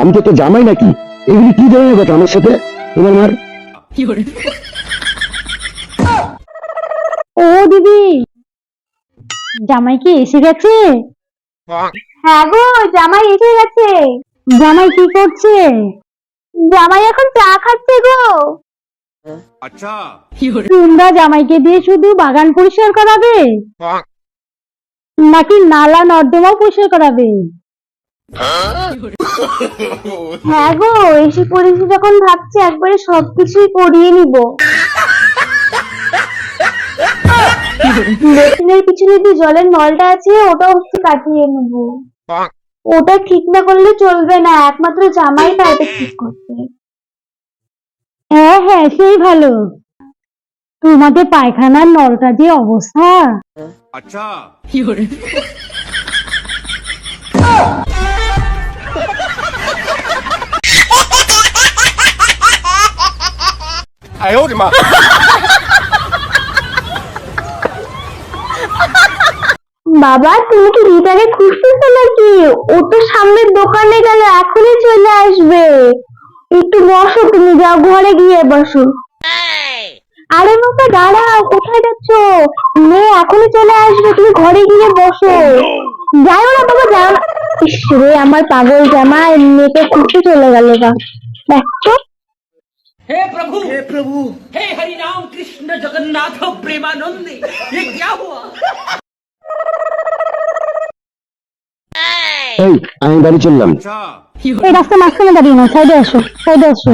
আমি তো তো জামাই নাকি? এগুলি কি ধরনের কথা আমার সাথে? তোমার মার। ও দিদি জামাই কি এসে গেছে? হ্যাঁ গো জামাই এসে গেছে। জামাই কি করছে? জামাই এখন চা খাচ্ছে গো। আচ্ছা। তোমরা জামাইকে দিয়ে শুধু বাগান পরিষ্কার করাবে? হ্যাঁ। নাকি নালা নর্দমাও পরিষ্কার করাবে? হ্যাঁ গো এসে পড়েছি যখন ভাবছি একবারে সবকিছুই করিয়ে নিব। লেট্রিনের পিছনে যে জলের নলটা আছে ওটা হচ্ছে কাটিয়ে নেব। ওটা ঠিক না করলে চলবে না একমাত্র জামাই পারবে ঠিক করতে হ্যাঁ হ্যাঁ সেই ভালো। তোমাদের পায়খানার নলটা যে অবস্থা। 哎呦我的妈！বাবা, তুমি কি রিতাকে খুঁজতেছো নাকি? ও তো সামনের দোকানে গেল এখনই চলে আসবে। একটু বসো, তুমি যাও, ঘরে গিয়ে বসো। আরে বাবা, দাঁড়াও, কোথায় যাচ্ছ? নে এখনই চলে আসবে, তুমি ঘরে গিয়ে বসো। যাও না বাবা, যাও না। রে, আমার পাগল জামা নেটে খুঁজতে চলে গেল বা দেখো हे प्रभु हे प्रभु हे हरि राम कृष्ण जगन्नाथ प्रेमानंद ये क्या हुआ এই আমি বাড়ি চললাম अच्छा এই রাস্তা মাঝখানে দাঁড়িয়ে না সাইডে আসো সাইডে আসো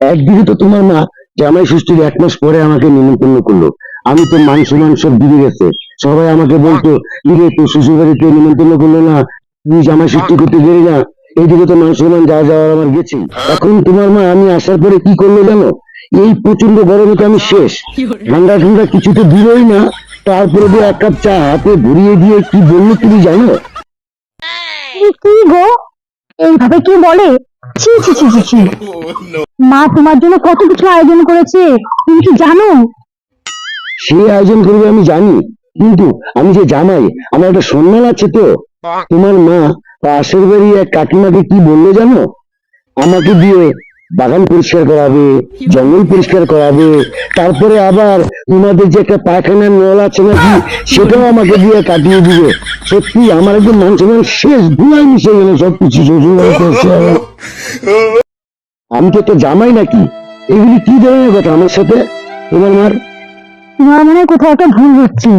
একদিকে তো তোমার মা জামাই ষষ্ঠীর এক মাস পরে আমাকে নিমন্ত্রণ করলো আমি তো মান সম্মান সব দিকে গেছে সবাই আমাকে বলতো ইরে তোর শ্বশুর বাড়িতে নিমন্ত্রণ করলো না তুই জামাই ষষ্ঠী করতে গেলি না এইদিকে তো মান সম্মান যা যাওয়ার আমার গেছে এখন তোমার মা আমি আসার পরে কি করল জানো? এই প্রচণ্ড গরমে তো আমি শেষ। ঠান্ডা ঠান্ডা কিছু তো দিলই না। তারপরে দিয়ে এক কাপ চা হাতে ভরিয়ে দিয়ে কি বলল তুমি জানো? কি গো? এইভাবে কি বলে? ছি ছি ছি ছি ছি। মা তোমার জন্য কত কিছু আয়োজন করেছে তুমি কি জানো? সে আয়োজন করবে আমি জানি। কিন্তু আমি যে জামাই আমার একটা সম্মান আছে তো তোমার মা পাশের বাড়ি এক কাকিমাকে কি বলল জানো? আমাকে দিয়ে বাগান পরিষ্কার করাবে, জঙ্গল পরিষ্কার করাবে, তারপরে আবার তোমাদের যে একটা পায়খানার নল আছে নাকি, সেটাও আমাকে দিয়ে কাটিয়ে দিবে। সত্যি আমার একদম মান সম্মান শেষ ধুলাই মিশে গেল সবকিছু আমার। আমি তো একটা জামাই নাকি? এগুলি কি ধরনের কথা আমার সাথে? এবার মার। তোমার মনে কোথাও একটা ভুল হচ্ছে।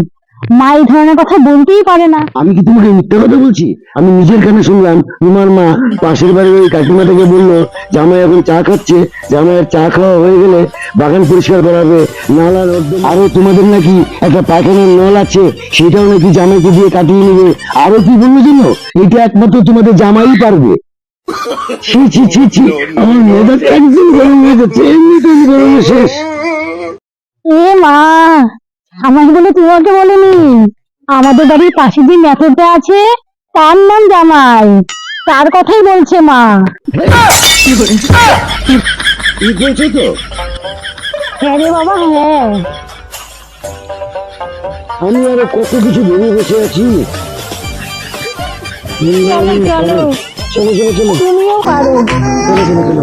মা এই ধরনের কথা বলতেই পারে না। আমি কি তোমাকে মিথ্যা কথা বলছি? আমি নিজের কানে শুনলাম তোমার মা পাশের বাড়ির ওই কাকিমাটাকে বলল জামাই এখন চা খাচ্ছে জামাইয়ের চা খাওয়া হয়ে গেলে বাগান পরিষ্কার করাবে নালা আরও তোমাদের নাকি একটা পায়খানার নল আছে সেটাও নাকি জামাইকে দিয়ে কাটিয়ে নেবে। আরও কি বলল জানো? এটা একমাত্র তোমাদের জামাই পারবে। ছি ছি ছি ছি আমার মেয়েটা একদম গরম হয়ে যাচ্ছে এমনিতেই গরমে শেষ। এ মা আমাকে বলে তোমাকে বলেনি। আমাদের বাড়ির পাশে যে মেথরটা আছে তার নাম জামাই। তার কথাই বলছে মা। কি বলছো তো? হ্যাঁ রে বাবা হ্যাঁ। আমি আরও কত কিছু ভেবে বসে আছি। চলো চলো চলো। তুমিও পারো। চলো চলো চলো।